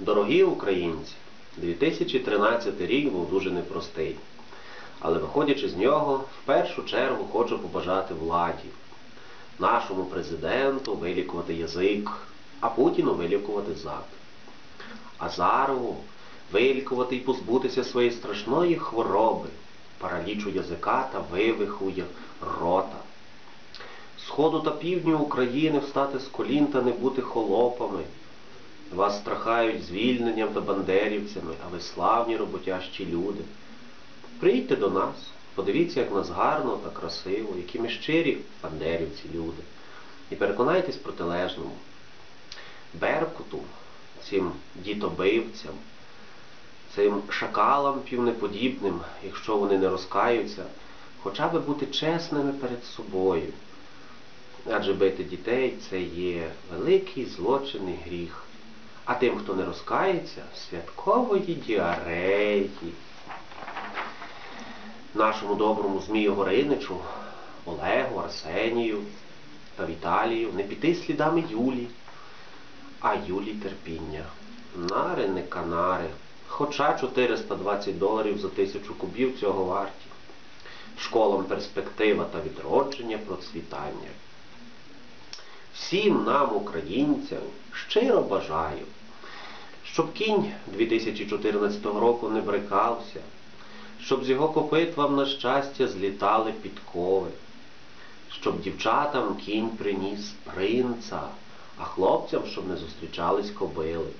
Дорогі українці, 2013 рік був дуже непростий. Але виходячи з нього, в першу чергу хочу побажати владі, нашому президенту вилікувати язик, а Путіну вилікувати зад. Азарову вилікувати і позбутися своєї страшної хвороби, паралічу язика та вивиху рота. Сходу та півдню України встати з колін та не бути холопами. Вас страхають звільненням та бандерівцями, а ви славні роботящі люди. Приїдьте до нас, подивіться, як нас гарно та красиво, які ми щирі бандерівці люди. І переконайтесь протилежному. Беркуту, цим дітобивцям, цим шакалам півнеподібним, якщо вони не розкаються, хоча би бути чесними перед собою. Адже бити дітей це є великий злочин і гріх. А тим, хто не розкається, святкової діареї. Нашому доброму Змію Гориничу, Олегу, Арсенію та Віталію не піти слідами Юлі, а Юлі терпіння. Нари не канари, хоча 420 доларів за тисячу кубів цього варті. Школам перспектива та відродження процвітання. Всім нам, українцям, щиро бажаю, щоб кінь 2014 року не брикався, щоб з його копит вам на щастя злітали підкови, щоб дівчатам кінь приніс принца, а хлопцям, щоб не зустрічались кобили.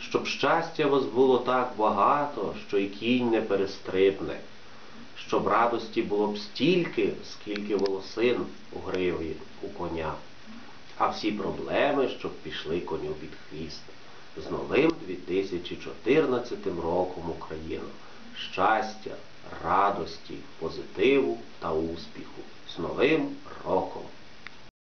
Щоб щастя вас було так багато, що і кінь не перестрибне, щоб радості було б стільки, скільки волосин у гриві у коня а всі проблеми, щоб пішли коню під хвіст. З новим 2014 роком Україну. Щастя, радості, позитиву та успіху. З новим